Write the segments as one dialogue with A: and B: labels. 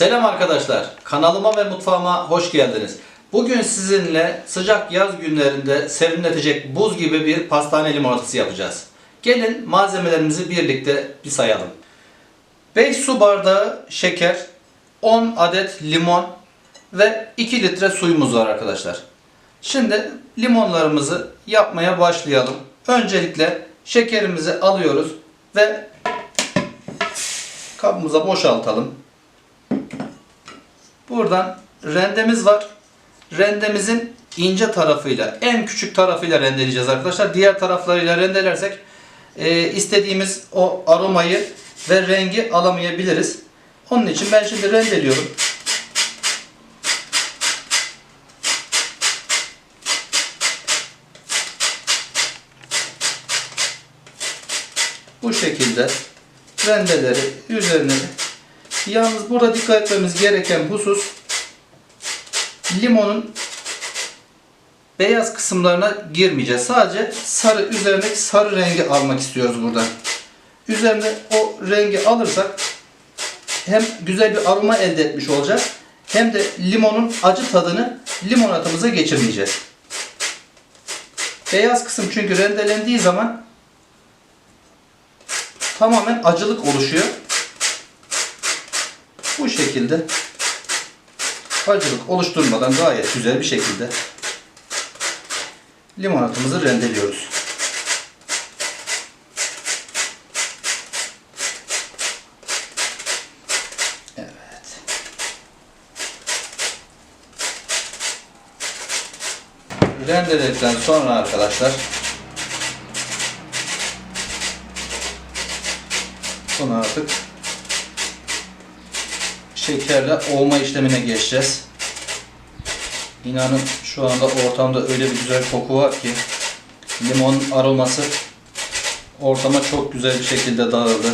A: Selam arkadaşlar. Kanalıma ve mutfağıma hoş geldiniz. Bugün sizinle sıcak yaz günlerinde serinletecek buz gibi bir pastane limonatası yapacağız. Gelin malzemelerimizi birlikte bir sayalım. 5 su bardağı şeker, 10 adet limon ve 2 litre suyumuz var arkadaşlar. Şimdi limonlarımızı yapmaya başlayalım. Öncelikle şekerimizi alıyoruz ve kabımıza boşaltalım. Buradan rendemiz var. Rendemizin ince tarafıyla, en küçük tarafıyla rendeleyeceğiz arkadaşlar. Diğer taraflarıyla rendelersek e, istediğimiz o aromayı ve rengi alamayabiliriz. Onun için ben şimdi rendeliyorum. Bu şekilde rendeleri üzerine Yalnız burada dikkat etmemiz gereken husus limonun beyaz kısımlarına girmeyeceğiz. Sadece sarı üzerindeki sarı rengi almak istiyoruz burada. Üzerinde o rengi alırsak hem güzel bir aroma elde etmiş olacak hem de limonun acı tadını limonatımıza geçirmeyeceğiz. Beyaz kısım çünkü rendelendiği zaman tamamen acılık oluşuyor. Şekilde acılık oluşturmadan gayet güzel bir şekilde limonatımızı rendeliyoruz. Evet. Rendeledikten sonra arkadaşlar bunu artık şekerle olma işlemine geçeceğiz. İnanın şu anda ortamda öyle bir güzel koku var ki limon aroması ortama çok güzel bir şekilde dağıldı.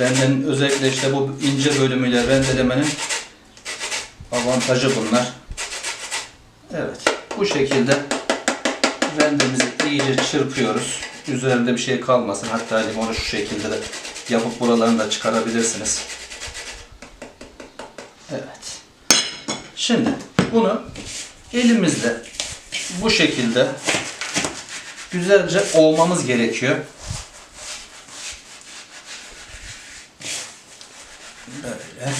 A: Rendenin özellikle işte bu ince bölümüyle rendelemenin avantajı bunlar. Evet bu şekilde rendemizi iyice çırpıyoruz. Üzerinde bir şey kalmasın. Hatta limonu şu şekilde de yapıp buralarını da çıkarabilirsiniz. Evet. Şimdi bunu elimizle bu şekilde güzelce ovmamız gerekiyor. Böyle.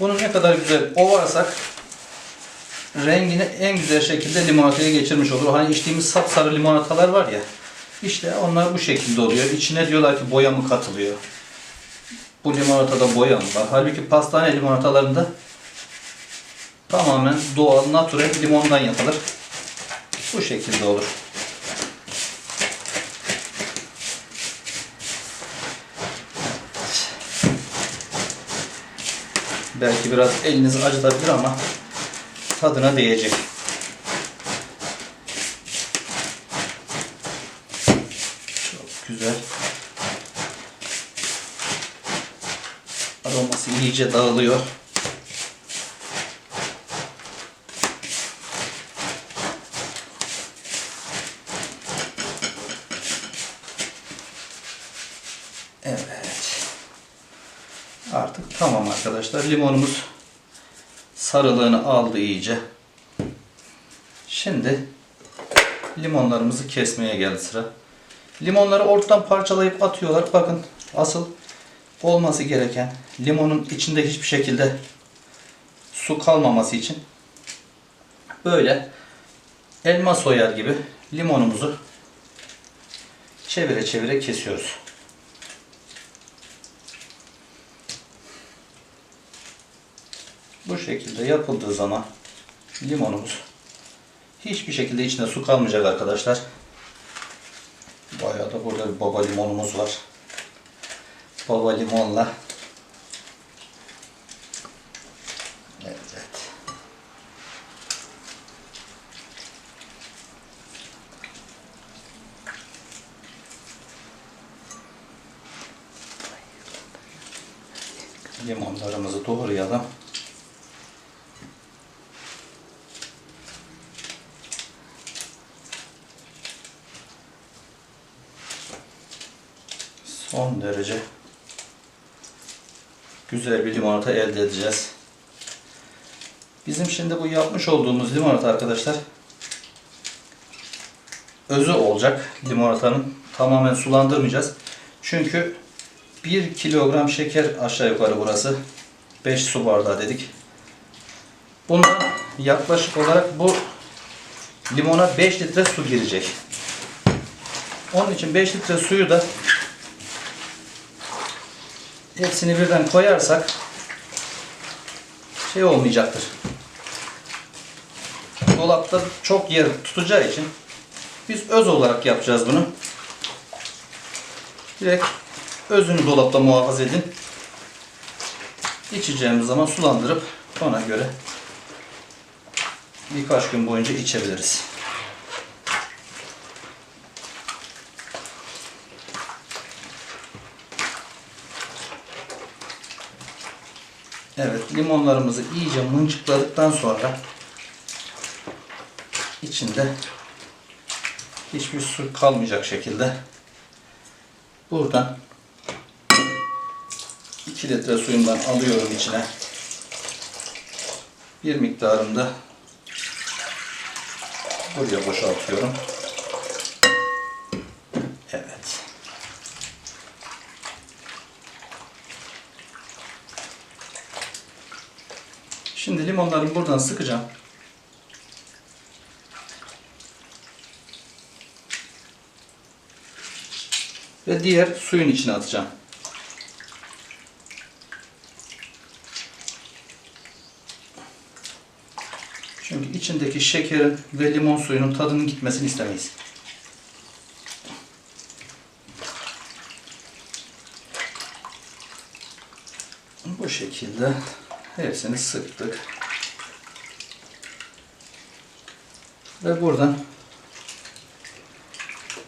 A: Bunu ne kadar güzel ovarsak rengini en güzel şekilde limonataya geçirmiş olur. Hani içtiğimiz sapsarı limonatalar var ya. İşte onlar bu şekilde oluyor. İçine diyorlar ki boya mı katılıyor? Bu limonatada boya mı var? Halbuki pastane limonatalarında tamamen doğal, natürel limondan yapılır. Bu şekilde olur. Belki biraz elinizi acıtabilir ama tadına değecek. Çok güzel. Aroması iyice dağılıyor. Evet. Artık tamam arkadaşlar. Limonumuz sarılığını aldı iyice. Şimdi limonlarımızı kesmeye geldi sıra. Limonları ortadan parçalayıp atıyorlar. Bakın asıl olması gereken limonun içinde hiçbir şekilde su kalmaması için böyle elma soyar gibi limonumuzu çevire çevire kesiyoruz. Bu şekilde yapıldığı zaman limonumuz hiçbir şekilde içinde su kalmayacak arkadaşlar. Bayağı da burada bir baba limonumuz var. Baba limonla. Evet. Limonlarımızı doğrayalım. son derece güzel bir limonata elde edeceğiz. Bizim şimdi bu yapmış olduğumuz limonata arkadaşlar özü olacak limonatanın. Tamamen sulandırmayacağız. Çünkü 1 kilogram şeker aşağı yukarı burası. 5 su bardağı dedik. Bundan yaklaşık olarak bu limona 5 litre su girecek. Onun için 5 litre suyu da hepsini birden koyarsak şey olmayacaktır. Dolapta çok yer tutacağı için biz öz olarak yapacağız bunu. Direkt özünü dolapta muhafaza edin. İçeceğimiz zaman sulandırıp ona göre birkaç gün boyunca içebiliriz. Evet limonlarımızı iyice mıncıkladıktan sonra içinde hiçbir su kalmayacak şekilde buradan 2 litre suyundan alıyorum içine. Bir miktarında buraya boşaltıyorum. Şimdi limonlarımı buradan sıkacağım. Ve diğer suyun içine atacağım. Çünkü içindeki şekerin ve limon suyunun tadının gitmesini istemeyiz. Bu şekilde Hepsini sıktık. Ve buradan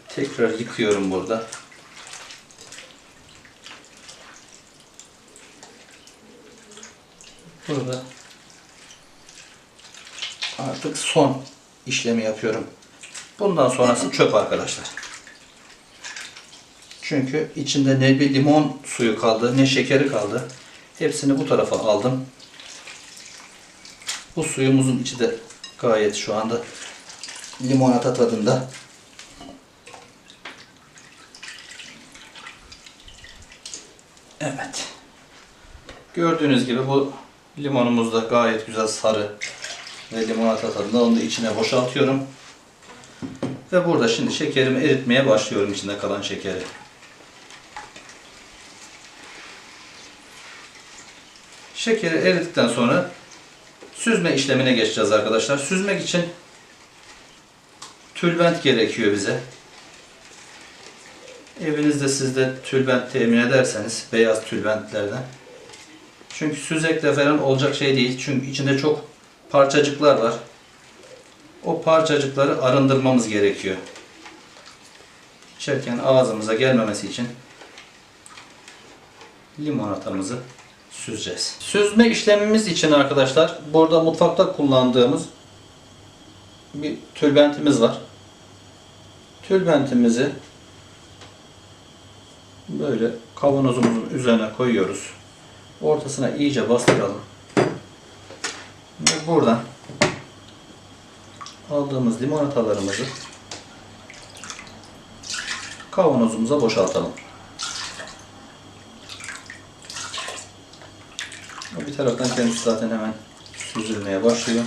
A: tekrar yıkıyorum burada. Burada artık son işlemi yapıyorum. Bundan sonrası çöp arkadaşlar. Çünkü içinde ne bir limon suyu kaldı ne şekeri kaldı. Hepsini bu tarafa aldım. Bu suyumuzun içi de gayet şu anda limonata tadında. Evet. Gördüğünüz gibi bu limonumuz da gayet güzel sarı ve limonata tadında. Onu da içine boşaltıyorum. Ve burada şimdi şekerimi eritmeye başlıyorum içinde kalan şekeri. Şekeri eridikten sonra süzme işlemine geçeceğiz arkadaşlar. Süzmek için tülbent gerekiyor bize. Evinizde sizde tülbent temin ederseniz beyaz tülbentlerden. Çünkü süzekle falan olacak şey değil. Çünkü içinde çok parçacıklar var. O parçacıkları arındırmamız gerekiyor. İçerken ağzımıza gelmemesi için limonatamızı süzeceğiz. Süzme işlemimiz için arkadaşlar burada mutfakta kullandığımız bir tülbentimiz var. Tülbentimizi böyle kavanozumuzun üzerine koyuyoruz. Ortasına iyice bastıralım. Ve buradan aldığımız limonatalarımızı kavanozumuza boşaltalım. Bir taraftan kendisi zaten hemen süzülmeye başlıyor.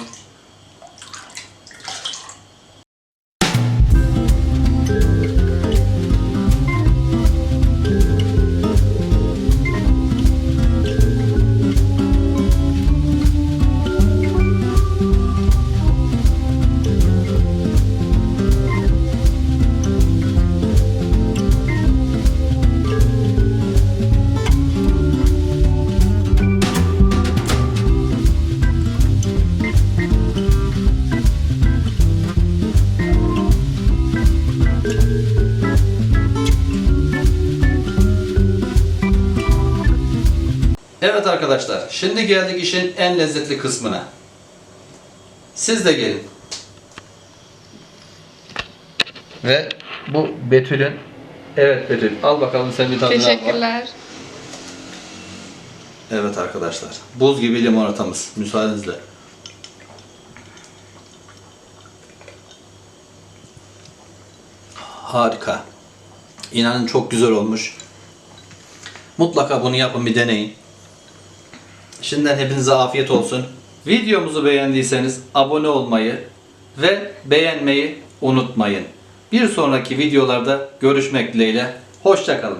A: Şimdi geldik işin en lezzetli kısmına. Siz de gelin. Ve bu Betül'ün Evet Betül al bakalım sen bir tadına bak. Teşekkürler. Evet arkadaşlar. Buz gibi limonatamız. Müsaadenizle. Harika. İnanın çok güzel olmuş. Mutlaka bunu yapın bir deneyin. Şimdiden hepinize afiyet olsun. Videomuzu beğendiyseniz abone olmayı ve beğenmeyi unutmayın. Bir sonraki videolarda görüşmek dileğiyle. Hoşçakalın.